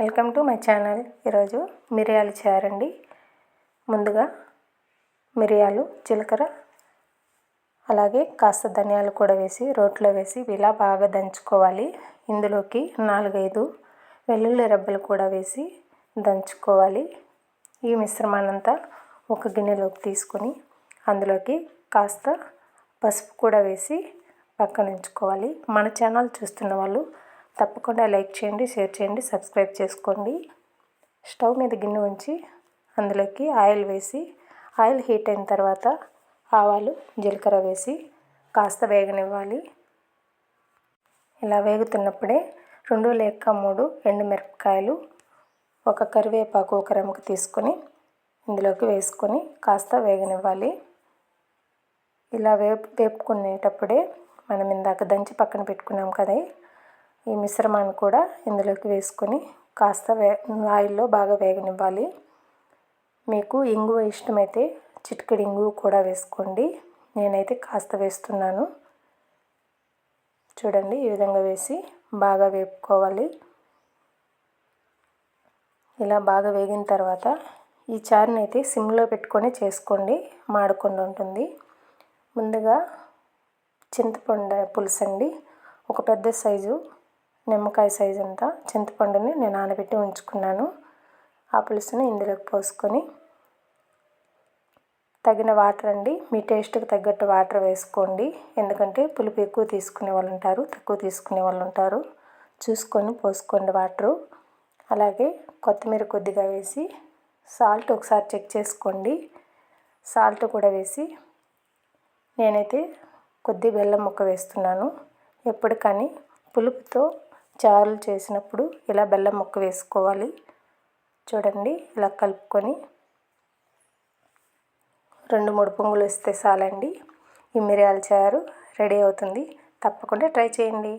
Welcome to my channel. ఈరోజు మిరియాలు చేరండి. ముందుగా మిరియాలు జీలకర్ర అలాగే కాస్త ధనియాలు కూడా వేసి రోట్లో వేసి ఇలా బాగా దంచుకోవాలి. ఇందులోకి నాలుగైదు వెల్లుల్లి రెబ్బలు కూడా వేసి దంచుకోవాలి. ఈ మిశ్రమాన్నంతా ఒక గిన్నెలోకి తీసుకొని అందులోకి కాస్త పసుపు కూడా వేసి పక్కన ఉంచుకోవాలి. మన ఛానల్ చూస్తున్న వాళ్ళు తప్పకుండా లైక్ చేయండి షేర్ చేయండి సబ్స్క్రైబ్ చేసుకోండి. స్టవ్ మీద గిన్నె ఉంచి అందులోకి ఆయిల్ వేసి ఆయిల్ హీట్ అయిన తర్వాత ఆవాలు జీలకర్ర వేసి కాస్త వేగనివ్వాలి. ఇలా వేగుతున్నప్పుడే రెండు లేక మూడు ఎండుమిరపకాయలు ఒక కరివేపాకు ఒక రెమ్మకు తీసుకొని ఇందులోకి వేసుకొని కాస్త వేగనివ్వాలి. ఇలా వేపు వేపుకునేటప్పుడే మనం ఇందాక దంచి పక్కన పెట్టుకున్నాం కదా ఈ మిశ్రమాన్ని కూడా ఇందులోకి వేసుకొని కాస్త వే ఆయిల్లో బాగా వేగనివ్వాలి. మీకు ఇంగువ ఇష్టమైతే చిటికెడు ఇంగువ కూడా వేసుకోండి. నేనైతే కాస్త వేస్తున్నాను. చూడండి ఈ విధంగా వేసి బాగా వేపుకోవాలి. ఇలా బాగా వేగిన తర్వాత ఈ చారుని అయితే సిమ్లో పెట్టుకొని చేసుకోండి. మాడకుండా ఉంటుంది. ముందుగా చింతపండు పులుసు అండి. ఒక పెద్ద సైజు నిమ్మకాయ సైజు అంతా చింతపండుని నేను నానబెట్టి ఉంచుకున్నాను. ఆ పులుసుని ఇందులోకి పోసుకొని తగిన వాటర్ అండి. మీ టేస్ట్కి తగ్గట్టు వాటర్ వేసుకోండి. ఎందుకంటే పులుపు ఎక్కువ తీసుకునే వాళ్ళు ఉంటారు తక్కువ తీసుకునే వాళ్ళు ఉంటారు. చూసుకొని పోసుకోండి వాటరు అలాగే కొత్తిమీర కొద్దిగా వేసి సాల్ట్ ఒకసారి చెక్ చేసుకోండి. సాల్ట్ కూడా వేసి నేనైతే కొద్ది బెల్లం ముక్క వేస్తున్నాను. ఎప్పటికని పులుపుతో చారులు చేసినప్పుడు ఇలా బెల్లం ముక్క వేసుకోవాలి. చూడండి ఇలా కలుపుకొని రెండు మూడు పొంగులు వస్తే చాలండి ఈ మిరియాల చారు రెడీ అవుతుంది. తప్పకుండా ట్రై చేయండి.